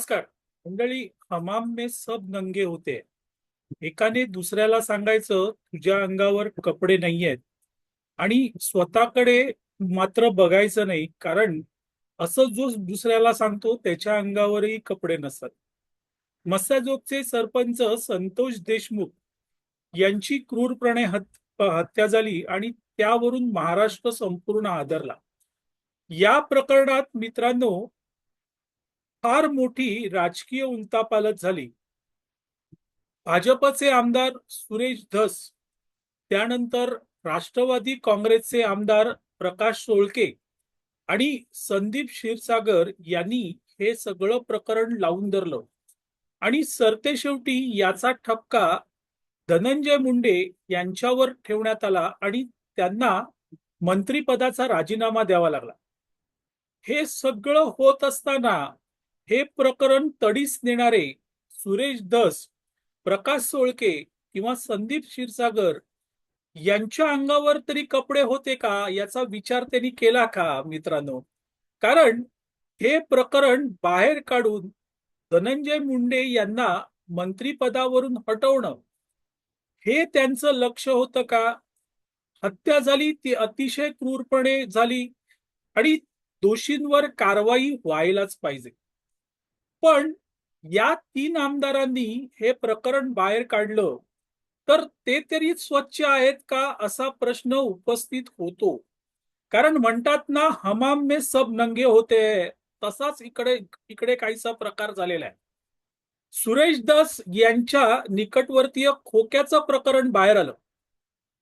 नमस्कार. मंडळी हमाम मे सब नंगे होते एकाने दुसऱ्याला सांगायचं तुझ्या अंगावर कपडे नाहीयेत आणि स्वतःकडे मात्र बघायचं नाही कारण असं जो दुसऱ्याला सांगतो त्याच्या अंगावरही कपडे नसतात. मस्साजोगचे सरपंच संतोष देशमुख यांची क्रूरपणे हत हत्या झाली आणि त्यावरून महाराष्ट्र संपूर्ण आदरला. या प्रकरणात मित्रांनो फार मोठी राजकीय उंतापालत झाली. भाजपचे आमदार सुरेश धस त्यानंतर राष्ट्रवादी काँग्रेसचे आमदार प्रकाश सोळके आणि संदीप क्षीरसागर यांनी हे सगळं प्रकरण लावून धरलं. आणि सरतेशेवटी याचा ठपका धनंजय मुंडे यांच्यावर ठेवण्यात आला आणि त्यांना मंत्रिपदाचा राजीनामा द्यावा लागला. हे सगळं होत असताना हे प्रकरण तडीस नेणारे सुरेश दस प्रकाश सोळके किंवा संदीप क्षीरसागर यांच्या अंगावर तरी कपडे होते का? याचा विचार त्यांनी केला का मित्रांनो? कारण हे प्रकरण बाहेर काढून धनंजय मुंडे यांना मंत्रीपदावरून हटवणं हे त्यांचं लक्ष होतं का? हत्या झाली ती अतिशय क्रूरपणे झाली आणि दोषींवर कारवाई व्हायलाच पाहिजे. पण या तीन आमदारांनी हे प्रकरण बाहेर काढलं तर ते तरी स्वच्छ आहेत का असा प्रश्न उपस्थित होतो. कारण म्हणतात ना हमाम में सब नंगे होते तसाच इकडे इकडे काहीसा प्रकार झालेला आहे. सुरेश दास यांच्या निकटवर्तीय खोक्याचं प्रकरण बाहेर आलं.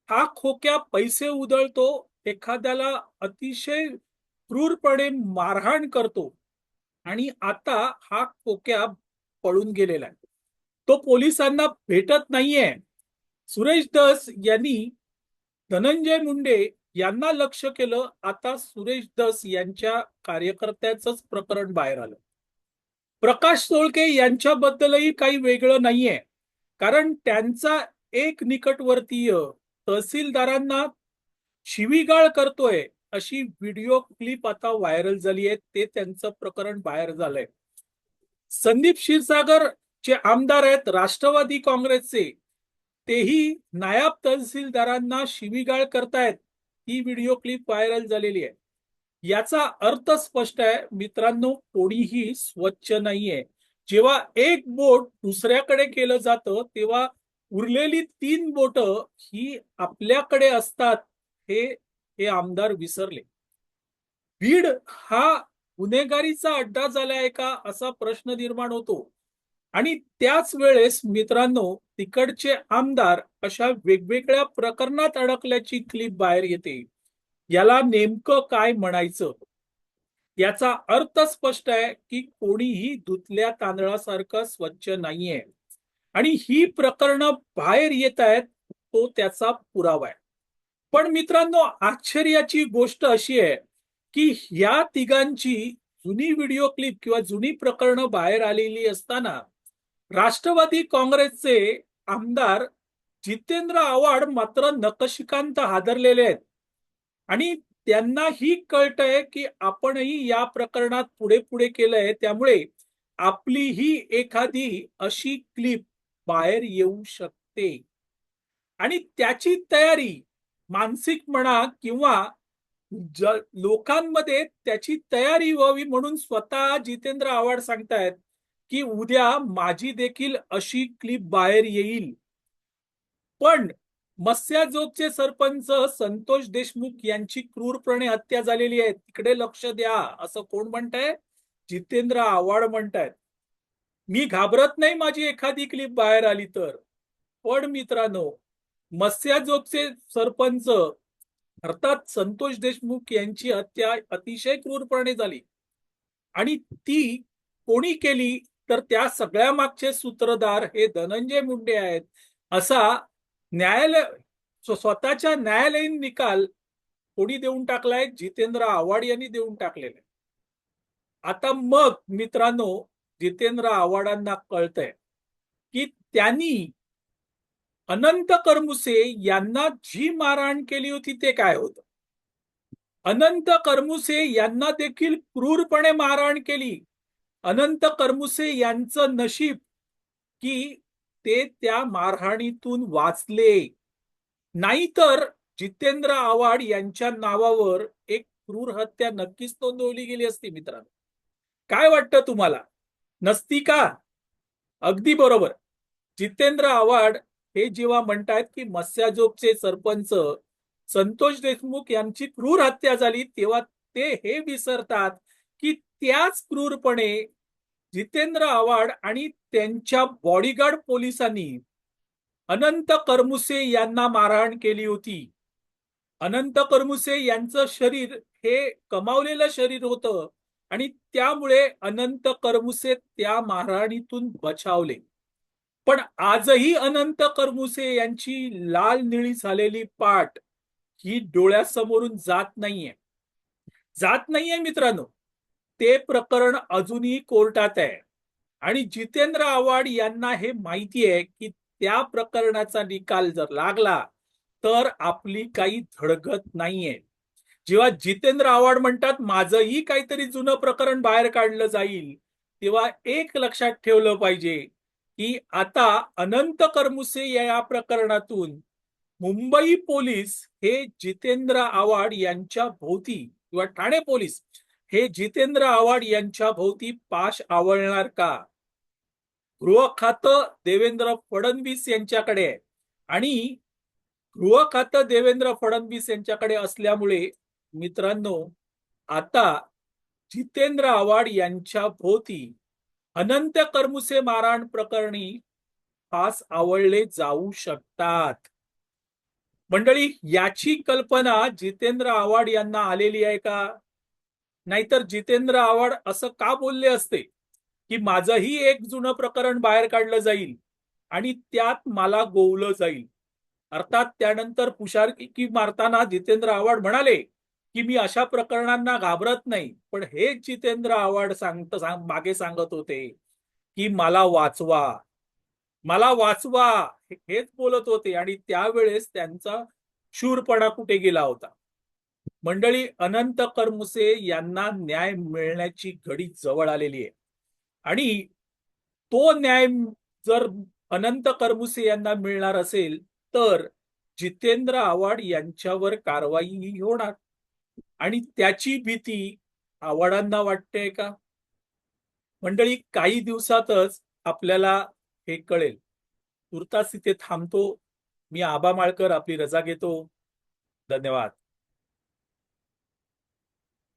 हा खोक्या पैसे उधळतो एखाद्याला अतिशय क्रूरपणे मारहाण करतो आणि आता हा कोक्या पळून गेलेला आहे. तो पोलिसांना भेटत नाहीये. सुरेश दस यांनी धनंजय मुंडे यांना लक्ष केलं. आता सुरेश दस यांच्या कार्यकर्त्याच प्रकरण बाहेर आलं. प्रकाश सोळके यांच्याबद्दलही काही वेगळं नाहीये. कारण त्यांचा एक निकटवर्तीय तहसीलदारांना शिवीगाळ करतोय. अशी व्हिडिओ क्लिप आता व्हायरल झाली आहे. ते त्यांचं प्रकरण बाहेर झालंय. संदीप क्षीरसागर जे आमदार आहेत. राष्ट्रवादी काँग्रेसचे. तेही नायब तहसीलदारांना शिवीगाळ करतायत. ही व्हिडिओ क्लिप व्हायरल झालेली आहे. याचा अर्थ स्पष्ट आहे. मित्रांनो कोणीही स्वच्छ नाहीये. जेव्हा एक बोट दुसऱ्याकडे केलं जातं तेव्हा उरलेली तीन बोट ही आपल्याकडे असतात हे हे आमदार विसरले. बीड हा गुन्हेगारीचा अड्डा झालाय का असा प्रश्न निर्माण होतो. आणि त्याच वेळेस मित्रांनो तिकडचे आमदार अशा वेगवेगळ्या प्रकरणात अडकल्याची क्लिप बाहेर येते. याला नेमकं काय म्हणायचं? याचा अर्थ स्पष्ट आहे की कोणीही धुतल्या तांदळासारखं स्वच्छ नाहीये. आणि ही प्रकरणं बाहेर येत आहेत तो त्याचा पुरावा आहे. पण मित्रांनो आश्चर्याची गोष्ट अशी आहे की ह्या तिघांची जुनी व्हिडिओ क्लिप किंवा जुनी प्रकरणं बाहेर आलेली असताना राष्ट्रवादी काँग्रेसचे आमदार जितेंद्र आव्हाड मात्र नकशिकांत हादरलेले आहेत. आणि त्यांना ही कळत आहे की आपणही या प्रकरणात पुढे पुढे केलंय. त्यामुळे आपली ही एखादी अशी क्लिप बाहेर येऊ शकते. आणि त्याची तयारी मानसिक म्हणा किंवा लोकांमध्ये त्याची तयारी व्हावी म्हणून स्वतः जितेंद्र आव्हाड सांगतायत की उद्या माझी देखील अशी क्लिप बाहेर येईल. पण मत्स्याजोगचे सरपंच संतोष देशमुख यांची क्रूरपणे हत्या झालेली आहे. तिकडे लक्ष द्या असं कोण म्हणताय? जितेंद्र आव्हाड म्हणतायत. मी घाबरत नाही माझी एखादी क्लिप बाहेर आली तर. पण मित्रांनो मत्स्याजोगचे सरपंच अर्थात संतोष देशमुख यांची हत्या अतिशय क्रूरपणे झाली. आणि ती कोणी केली? तर त्या सगळ्या मागचे सूत्रधार हे धनंजय मुंडे आहेत. असा न्यायालय स्वतःच्या न्यायालयीन निकाल कोणी देऊन टाकलाय? जितेंद्र आव्हाड यांनी देऊन टाकलेला. आता मग मित्रांनो जितेंद्र आव्हाडांना कळतंय की त्यांनी अनंत करमुसे यांना जी मारहाण केली होती ते काय होतं? अनंत करमुसे यांना देखील क्रूरपणे मारहाण केली. अनंत करमुसे यांचं नशीब की ते त्या मारहाणीतून वाचले. नाहीतर जितेंद्र आव्हाड यांच्या नावावर एक क्रूर हत्या नक्कीच नोंदवली गेली असती मित्रांनो. काय वाटतं तुम्हाला? नसती का? अगदी बरोबर. जितेंद्र आव्हाड हे जेव्हा म्हणतात की मस्याजोगचे सरपंच संतोष देशमुख यांची क्रूर हत्या झाली तेव्हा ते हे विसरतात की त्याच क्रूरपणे जितेंद्र आव्हाड आणि त्यांच्या बॉडीगार्ड पोलिसांनी अनंत करमुसे यांना मारहाण केली होती. अनंत करमुसे यांचं शरीर हे कमावलेलं शरीर होतं आणि त्यामुळे अनंत करमुसे त्या मारहाणीतून बचावले. पण आजही अनंत करमुसे यांची लाल निळी झालेली पाठ ही डोळ्यासमोरून जात नाहीये. जात नाहीये मित्रांनो. ते प्रकरण अजूनही कोर्टात आहे. आणि जितेंद्र आव्हाड यांना हे माहिती आहे की त्या प्रकरणाचा निकाल जर लागला तर आपली काही धडगत नाहीये. जेव्हा जितेंद्र आव्हाड म्हणतात माझंही काहीतरी जुनं प्रकरण बाहेर काढलं जाईल तेव्हा एक लक्षात ठेवलं पाहिजे की आता अनंत करमुसे या प्रकरणातून मुंबई पोलीस हे जितेंद्र आव्हाड यांच्या भोवती किंवा ठाणे पोलीस हे जितेंद्र आव्हाड यांच्या भोवती पाश आवळणार का? गृह खातं देवेंद्र फडणवीस यांच्याकडे आहे. आणि गृह खातं देवेंद्र फडणवीस यांच्याकडे असल्यामुळे मित्रांनो आता जितेंद्र आव्हाड यांच्या भोवती अनंत कर्मुसे मारहाण प्रकरणी फास आवळले जाऊ शकतात. मंडळी याची कल्पना जितेंद्र आव्हाड यांना आलेली आहे का? नाहीतर जितेंद्र आव्हाड असं का बोलले असते? की माझंही एक जुनं प्रकरण बाहेर काढलं जाईल आणि त्यात मला गोवलं जाईल. अर्थात त्यानंतर पुशारकी मारताना जितेंद्र आव्हाड म्हणाले की मी अशा प्रकरणांना घाबरत नाही. पण हेच जितेंद्र आव्हाड सांगत सांग मागे सांगत होते की मला वाचवा. मला वाचवा. हेच बोलत होते. आणि त्यावेळेस त्यांचा शूरपणा कुठे गेला होता? मंडळी अनंत करमुसे यांना न्याय मिळण्याची घडी जवळ आलेली आहे. आणि तो न्याय जर अनंत करमुसे यांना मिळणार असेल तर जितेंद्र आव्हाड यांच्यावर कारवाई होणार. आणि त्याची भीती आव्हाडांना वाटते का? मंडळी काही दिवसातच आपल्याला हे कळेल. तुर्तास तिथे थांबतो. मी आबा माळकर आपली रजा घेतो. धन्यवाद.